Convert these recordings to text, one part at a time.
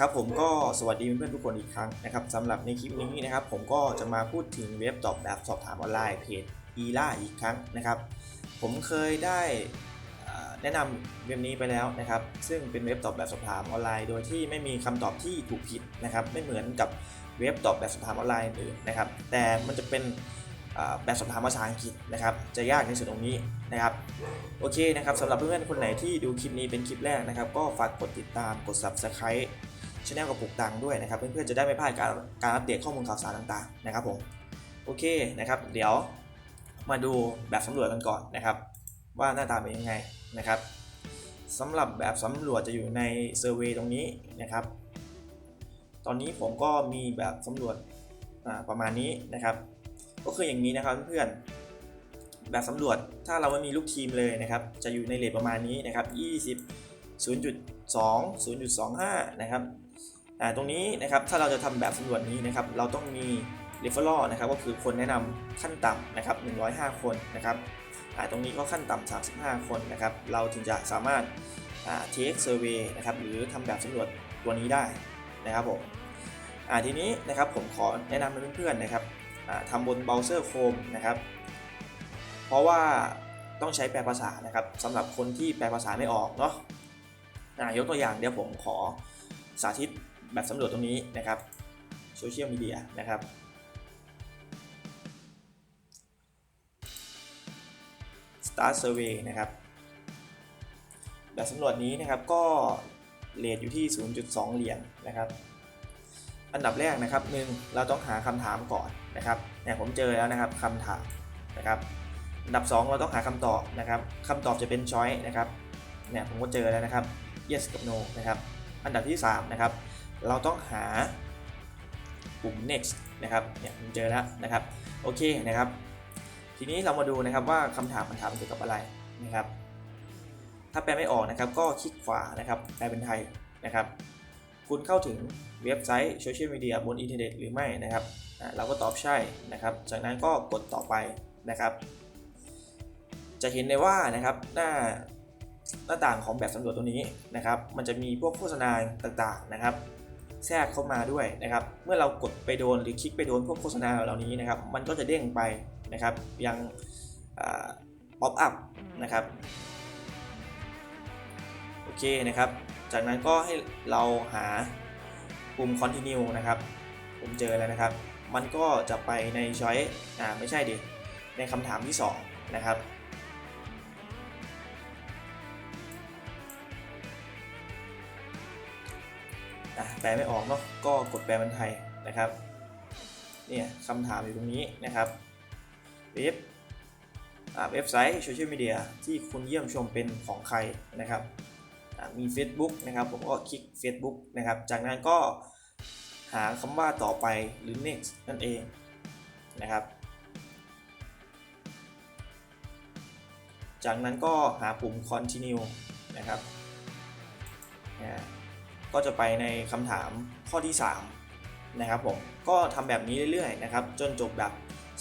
ครับผมก็สวัสดีเพื่อนๆทุกคนอีกครั้งนะครับสำหรับในคลิปนี้นะครับผมก็จะมาพูดถึงเว็บตอบแบบสอบถามออนไลน์เพจ e l a อีกครั้งนะครับ ผมเคยได้แนะนำเว็บนี้ไปแล้วนะครับ ซึ่งเป็นเว็บตอบแบบสอบถามออนไลน์ โดยที่ไม่มีคำตอบที่ถูกผิดนะครับ ไม่เหมือนกับเว็บตอบแบบสอบถามออนไลน์อื่นนะครับ แต่มันจะเป็นแบบสอบถามภาษาอังกฤษนะครับ จะยากในส่วนตรงนี้นะครับ โอเคนะครับสำหรับเพื่อนๆคนไหนที่ดูคลิปนี้เป็นคลิปแรกนะครับ ก็ฝากกดติดตามกด subscribe ช anel กับปุกตังด้วยนะครับ เพื่อนๆจะได้ไม่พลาดการการอัปเดตข้อมูลข่าวสารต่างๆนะครับผมโอเคนะครับ เดี๋ยวมาดูแบบสำรวจกันก่อนนะครับ ว่าหน้าตาเป็นยังไงนะครับสำหรับแบบสำรวจจะอยู่ในเซอร์เวยตรงนี้นะครับ ตอนนี้ผมก็มีแบบสำรวจประมาณนี้นะครับ ก็คืออย่างนี้นะครับเพื่อนๆแบบสำรวจถ้าเราไม่มีลูกทีมเลยนะครับ จะอยู่ในเลทประมาณนี้นะครับ 20 0.2 0.25 นะครับอ่าตรงนี้นะครับถ้าเราจะทำแบบสำรวจนี้นะครับเราต้องมี referral นะครับก็คือคนแนะนำขั้นต่ำนะครับ105 คนนะครับอ่าตรงนี้ก็ขั้นต่ำ35 คนนะครับเราถึงจะสามารถอ่า take survey นะครับหรือทำแบบสำรวจตัวนี้ได้นะครับผมอ่าทีนี้นะครับผมขอแนะนำเพื่อนๆนะครับอ่าทำบนเบราว์เซอร์โคมนะครับเพราะว่าต้องใช้แปลภาษานะครับสำหรับคนที่แปลภาษาไม่ออกเนาะ อ่ายกตัวอย่างเดี๋ยวผมขอสาธิตแบบสำรวจตรงนี้นะครับโซเชียลมีเดียนะครับ Start Survey นะครับ แบบสำรวจนี้นะครับก็เรทอยู่ที่ 0.2 เหรียญนะครับ อันดับแรกนะครับหนึ่งเราต้องหาคำถามก่อนนะครับเนี่ยผมเจอแล้วนะครับคำถามนะครับ อันดับ 2 เราต้องหาคำตอบนะครับคำตอบจะเป็น choice นะครับเนี่ยผมก็เจอแล้วนะครับ yes กับ no นะครับ อันดับที่ 3 นะครับ เราต้องหาปุ่ม next นะครับ เนี่ยผมเจอแล้วนะครับ โอเคนะครับ ทีนี้เรามาดูนะครับว่าคำถามมันถามเกี่ยวกับอะไรนะครับ ถ้าแปลไม่ออกนะครับ ก็คลิกขวานะครับ แปลเป็นไทยนะครับ คุณเข้าถึงเว็บไซต์โซเชียลมีเดียบนอินเทอร์เน็ตหรือไม่นะครับเราก็ตอบใช่นะครับ จากนั้นก็กดต่อไปนะครับ จะเห็นได้ว่านะครับหน้า หน้าต่างของแบบสำรวจตัวนี้นะครับ มันจะมีพวกโฆษณาต่างๆนะครับ แทรกเข้ามาด้วยนะครับ เมื่อเรากดไปโดนหรือคลิกไปโดนพวกโฆษณาเหล่านี้นะครับ มันก็จะเด้งไปนะครับยังป๊อปอัพนะครับโอเคนะครับ จากนั้นก็ให้เราหาปุ่ม continue นะครับ ผมเจอแล้วนะครับ มันก็จะไปในช้อยอ่าไม่ใช่ดิในคำถามที่ 2 นะครับ ปลไม่ออกเนาะก็กดแปลเป็นไทยนะครับเนี่ยคำถามอยู่ตรงนี้นะครับเว็บเว็บไซต์โซเชียลมีเดียที่คุณเยี่ยมชมเป็นของใครนะครับมี Facebook นะครับผมก็คลิก Facebook นะครับ จากนั้นก็หาคำว่าต่อไปหรือ next นั่นเองนะครับ จากนั้นก็หาปุ่ม continue นะครับอ่า ก็จะไปในคำถามข้อที่ 3 นะครับผมก็ทำแบบนี้เรื่อยๆนะครับจนจบแบบ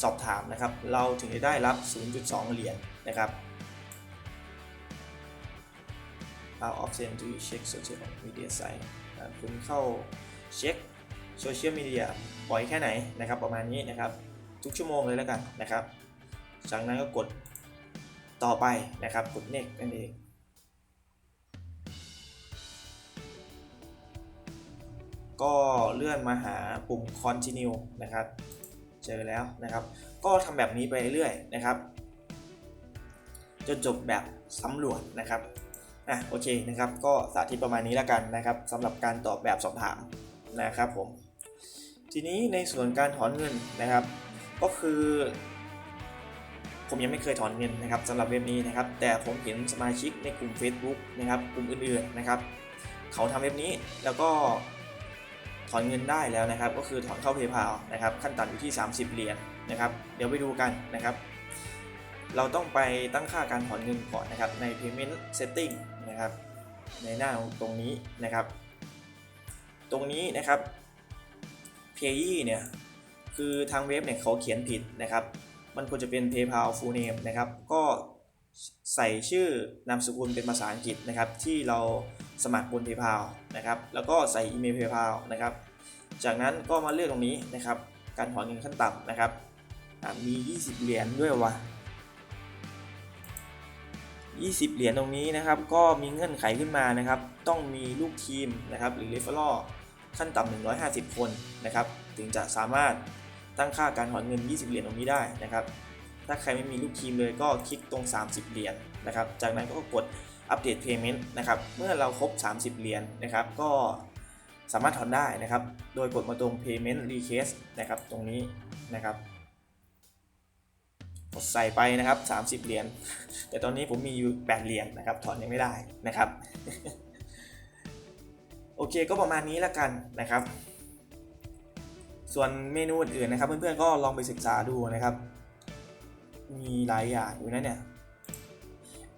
สอบถามนะครับ เราถึงจะได้รับ 0.2 เหรียญนะครับ How often do you check social media site คุณเข้าเช็คโซเชียลมีเดียบ่อยแค่ไหนนะครับ ประมาณนี้นะครับ ทุกชั่วโมงเลยแล้วกันนะครับ จากนั้นก็กดต่อไปนะครับ กด next นั่นเอง ก็เลื่อนมาหาปุ่ม continue นะครับเจอแล้วนะครับ ก็ทำแบบนี้ไปเรื่อยนะครับ จนจบแบบสำรวจนะครับอะโอเคนะครับ ก็สาธิตประมาณนี้แล้วกันนะครับสำหรับการตอบแบบสอบถามนะครับผมทีนี้ในส่วนการถอนเงินนะครับ ก็คือ ผมยังไม่เคยถอนเงินนะครับสำหรับเว็บนี้นะครับ แต่ผมเห็นสมาชิกในกลุ่ม Facebook นะครับกลุ่มอื่นๆนะครับ เขาทำเว็บนี้แล้วก็ ถอนเงินได้แล้วนะครับ ก็คือถอนเข้า PayPal นะครับขั้นต่ำอยู่ที่ 30 เหรียญนะครับ เดี๋ยวไปดูกันนะครับ เราต้องไปตั้งค่าการถอนเงินก่อนนะครับใน payment setting นะครับ ในหน้าตรงนี้นะครับ ตรงนี้นะครับ payee เนี่ยคือทางเว็บเนี่ยเขาเขียนผิดนะครับ มันควรจะเป็น PayPal full name นะครับ ก็ใส่ชื่อนามสกุลเป็นภาษาอังกฤษนะครับที่เรา สมัครบน PayPal นะครับ แล้วก็ใส่อีเมล PayPal นะครับ จากนั้นก็มาเลือกตรงนี้นะครับ การถอนเงินขั้นต่ำนะครับ มี 20 เหรียญด้วยวะ20 เหรียญตรงนี้นะครับ ก็มีเงื่อนไขขึ้นมานะครับ ต้องมีลูกทีมนะครับ หรือ referral ขั้นต่ำ150 คนนะครับ ถึงจะสามารถตั้งค่าการถอนเงิน 20 เหรียญตรงนี้ได้นะครับ ถ้าใครไม่มีลูกทีมเลยก็คลิกตรง 30 เหรียญนะครับ จากนั้นก็กด อัปเดต payment นะครับเมื่อเราครบ 30 เหรียญนะครับก็สามารถถอนได้นะครับ โดยกดมาตรง payment request นะครับตรงนี้นะครับกดใส่ไปนะครับ 30 เหรียญ แต่ตอนนี้ผมมีอยู่ 8 เหรียญนะครับ ถอนยังไม่ได้นะครับ โอเคก็ประมาณนี้แล้วกันนะครับ ส่วนเมนูอื่นๆนะครับ เพื่อนๆก็ลองไปศึกษาดูนะครับ มีหลายอย่างอยู่นะเนี่ย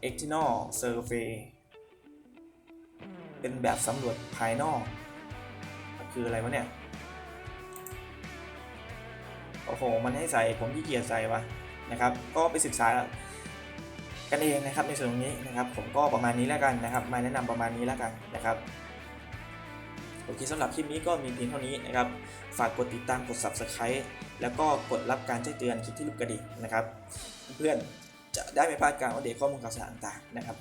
external survey เป็นแบบสำรวจภายนอก คืออะไรวะเนี่ย โอ้โห มันให้ใส่ผมขี้เกียจใส่วะนะครับ ก็ไปศึกษากันเองนะครับในส่วนตรงนี้นะครับ ผมก็ประมาณนี้แล้วกันนะครับ มาแนะนำประมาณนี้แล้วกันนะครับโอเคสำหรับคลิปนี้ก็มีเพียงเท่านี้นะครับ ฝากกดติดตามกด subscribe แล้วก็กดรับการแจ้งเตือนคลิปที่ลูกกระดิ่งนะครับ เพื่อน จะได้ไม่พลาดการอัปเดตข้อมูลข่าวสารต่างๆนะครับ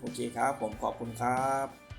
โอเคครับ ผมขอบคุณครับ